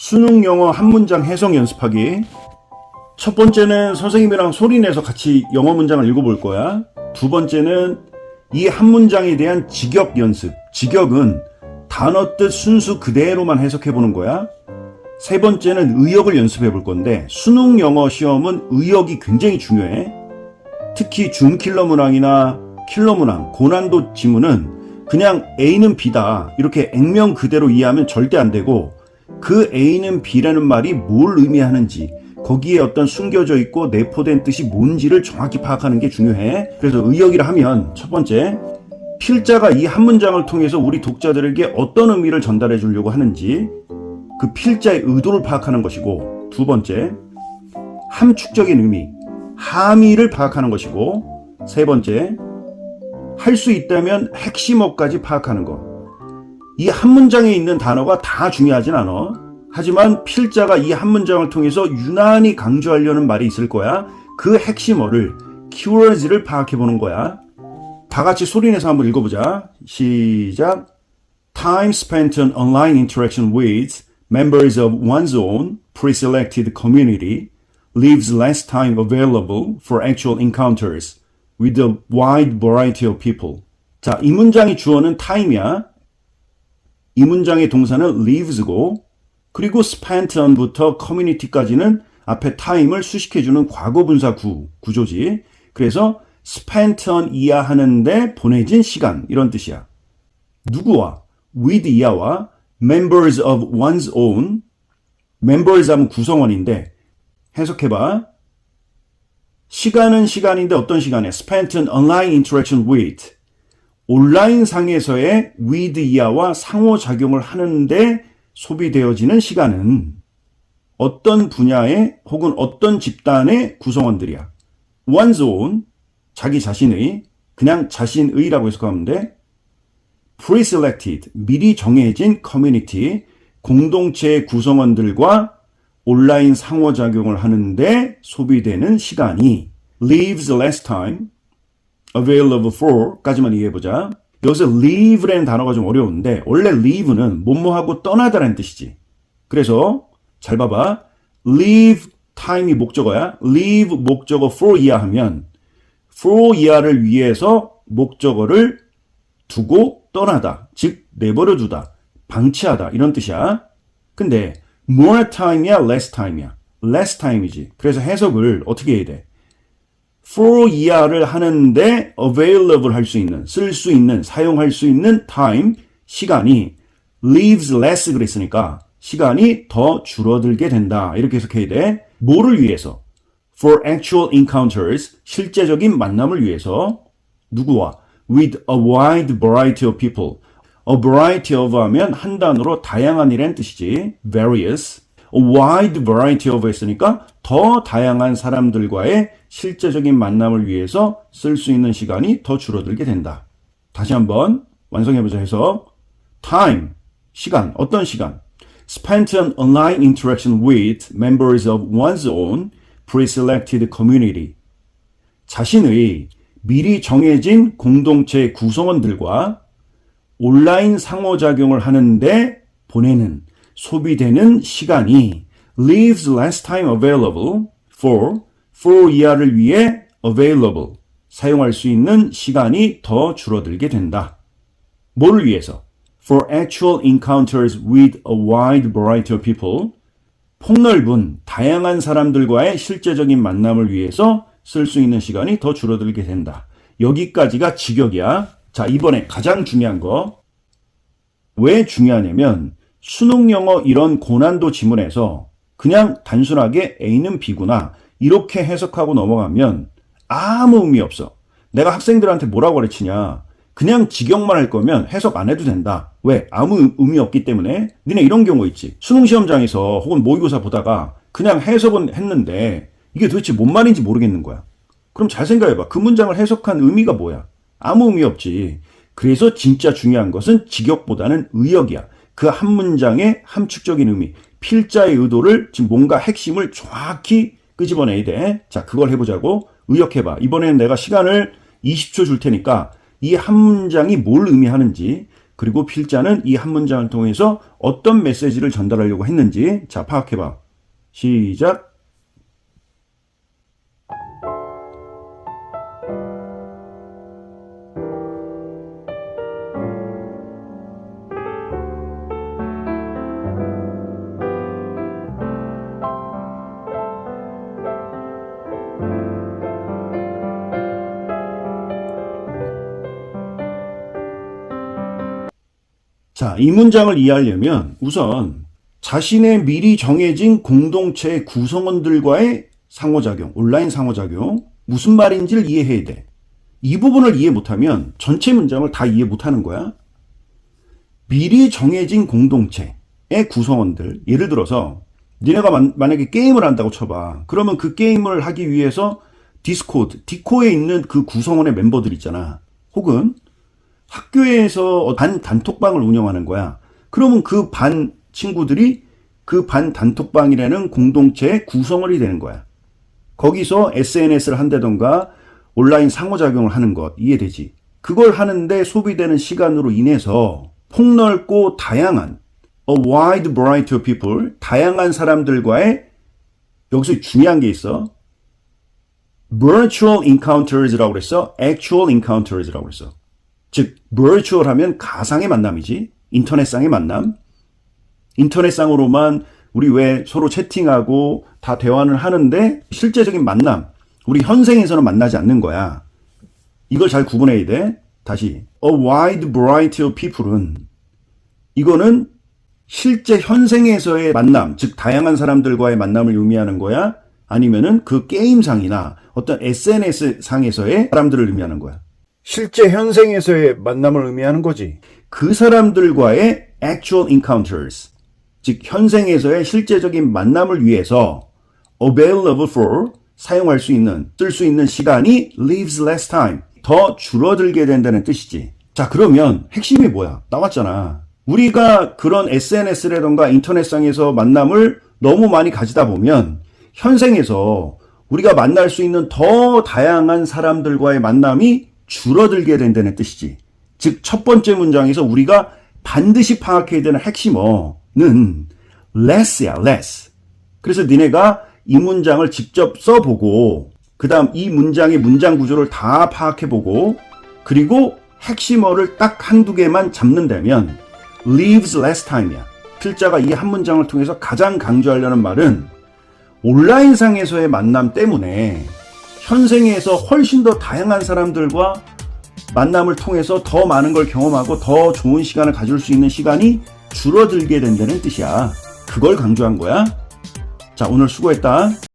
수능 영어 한 문장 해석 연습하기. 첫 번째는 선생님이랑 소리 내서 같이 영어 문장을 읽어볼 거야. 두 번째는 이 한 문장에 대한 직역 연습. 직역은 단어 뜻 순수 그대로만 해석해 보는 거야. 세 번째는 의역을 연습해 볼 건데 수능 영어 시험은 의역이 굉장히 중요해. 특히 준킬러 문항이나 킬러 문항, 고난도 지문은 그냥 A는 B다. 이렇게 액면 그대로 이해하면 절대 안 되고 그 A는 B라는 말이 뭘 의미하는지 거기에 어떤 숨겨져 있고 내포된 뜻이 뭔지를 정확히 파악하는 게 중요해. 그래서 의역이라 하면 첫 번째 필자가 이 한 문장을 통해서 우리 독자들에게 어떤 의미를 전달해 주려고 하는지 그 필자의 의도를 파악하는 것이고 두 번째 함축적인 의미 함의를 파악하는 것이고 세 번째 할 수 있다면 핵심어까지 파악하는 것. 이 한 문장에 있는 단어가 다 중요하진 않아. 하지만 필자가 이 한 문장을 통해서 유난히 강조하려는 말이 있을 거야. 그 핵심어를 키워드를 파악해 보는 거야. 다 같이 소리내서 한번 읽어보자. 시작. Time spent on online interaction with members of one's own pre-selected community leaves less time available for actual encounters with a wide variety of people. 자, 이 문장의 주어는 time이야. 이 문장의 동사는 lives고, 그리고 spent on부터 community까지는 앞에 time을 수식해주는 과거분사 구, 구조지. 그래서 spent on 이야 하는데 보내진 시간, 이런 뜻이야. 누구와? with 이하와 members of one's own. members 하면 구성원인데, 해석해봐. 시간은 시간인데 어떤 시간에? spent on online interaction with. 온라인 상에서의 with 이하와 상호작용을 하는데 소비되어지는 시간은 어떤 분야의 혹은 어떤 집단의 구성원들이야. one's own, 자기 자신의, 그냥 자신의라고 해석하면 돼. pre-selected, 미리 정해진 community, 공동체의 구성원들과 온라인 상호작용을 하는데 소비되는 시간이 leaves less time available for 까지만 이해해보자. 여기서 leave라는 단어가 좀 어려운데 원래 leave는 뭐뭐하고 떠나다라는 뜻이지. 그래서 잘 봐봐. leave time이 목적어야. leave 목적어 for 이하 하면 for 이하를 위해서 목적어를 두고 떠나다. 즉 내버려 두다. 방치하다. 이런 뜻이야. 근데 more time이야, less time이야. less time이지. 그래서 해석을 어떻게 해야 돼? For 이하를 하는데 available 할 수 있는, 쓸 수 있는, 사용할 수 있는 time, 시간이 leaves less 그랬으니까 시간이 더 줄어들게 된다. 이렇게 해석해야 돼. 뭐를 위해서? for actual encounters, 실제적인 만남을 위해서 누구와? with a wide variety of people. a variety of 하면 한 단어로 다양한 이란 뜻이지. various. A wide variety of 했으니까 더 다양한 사람들과의 실제적인 만남을 위해서 쓸 수 있는 시간이 더 줄어들게 된다. 다시 한번 완성해보자 해서 time, 시간, 어떤 시간? spent on online interaction with members of one's own pre-selected community. 자신의 미리 정해진 공동체 구성원들과 온라인 상호작용을 하는데 보내는 소비되는 시간이 leaves less time available for for 이하를 위해 available 사용할 수 있는 시간이 더 줄어들게 된다. 뭐를 위해서? For actual encounters with a wide variety of people 폭넓은 다양한 사람들과의 실제적인 만남을 위해서 쓸 수 있는 시간이 더 줄어들게 된다. 여기까지가 직역이야. 자, 이번에 가장 중요한 거. 왜 중요하냐면 수능 영어 이런 고난도 지문에서 그냥 단순하게 A는 B구나 이렇게 해석하고 넘어가면 아무 의미 없어. 내가 학생들한테 뭐라고 가르치냐. 그냥 직역만 할 거면 해석 안 해도 된다. 왜? 아무 의미 없기 때문에. 니네 이런 경우 있지. 수능 시험장에서 혹은 모의고사 보다가 그냥 해석은 했는데 이게 도대체 뭔 말인지 모르겠는 거야. 그럼 잘 생각해봐. 그 문장을 해석한 의미가 뭐야? 아무 의미 없지. 그래서 진짜 중요한 것은 직역보다는 의역이야. 그 한 문장의 함축적인 의미, 필자의 의도를 지금 뭔가 핵심을 정확히 끄집어내야 돼. 자, 그걸 해보자고. 의역해봐. 이번엔 내가 시간을 20초 줄 테니까 이 한 문장이 뭘 의미하는지 그리고 필자는 이 한 문장을 통해서 어떤 메시지를 전달하려고 했는지 자 파악해봐. 시작. 자, 이 문장을 이해하려면 우선 자신의 미리 정해진 공동체의 구성원들과의 상호작용, 온라인 상호작용, 무슨 말인지를 이해해야 돼. 이 부분을 이해 못하면 전체 문장을 다 이해 못하는 거야. 미리 정해진 공동체의 구성원들, 예를 들어서 니네가 만, 만약에 게임을 한다고 쳐봐. 그러면 그 게임을 하기 위해서 디스코드, 디코에 있는 그 구성원의 멤버들 있잖아. 혹은 학교에서 반 단톡방을 운영하는 거야. 그러면 그 반 친구들이 그 반 단톡방이라는 공동체의 구성원이 되는 거야. 거기서 SNS를 한다던가 온라인 상호작용을 하는 것 이해되지? 그걸 하는데 소비되는 시간으로 인해서 폭넓고 다양한 a wide variety of people 다양한 사람들과의 여기서 중요한 게 있어. virtual encounters라고 그랬어. actual encounters라고 그랬어. 즉 virtual 하면 가상의 만남이지. 인터넷상의 만남. 인터넷상으로만 우리 왜 서로 채팅하고 다 대화를 하는데 실제적인 만남. 우리 현생에서는 만나지 않는 거야. 이걸 잘 구분해야 돼. 다시. A wide variety of people은 이거는 실제 현생에서의 만남, 즉 다양한 사람들과의 만남을 의미하는 거야? 아니면은 그 게임상이나 어떤 SNS 상에서의 사람들을 의미하는 거야? 실제 현생에서의 만남을 의미하는 거지. 그 사람들과의 actual encounters, 즉 현생에서의 실제적인 만남을 위해서 available for 사용할 수 있는, 쓸 수 있는 시간이 leaves less time, 더 줄어들게 된다는 뜻이지. 자, 그러면 핵심이 뭐야? 나왔잖아. 우리가 그런 SNS라던가 인터넷상에서 만남을 너무 많이 가지다 보면 현생에서 우리가 만날 수 있는 더 다양한 사람들과의 만남이 줄어들게 된다는 뜻이지. 즉, 첫 번째 문장에서 우리가 반드시 파악해야 되는 핵심어는 less야, less. 그래서 니네가 이 문장을 직접 써보고, 그 다음 이 문장의 문장 구조를 다 파악해보고, 그리고 핵심어를 딱 한두 개만 잡는다면, leaves less time이야. 필자가 이 한 문장을 통해서 가장 강조하려는 말은 온라인상에서의 만남 때문에 현생에서 훨씬 더 다양한 사람들과 만남을 통해서 더 많은 걸 경험하고 더 좋은 시간을 가질 수 있는 시간이 줄어들게 된다는 뜻이야. 그걸 강조한 거야. 자, 오늘 수고했다.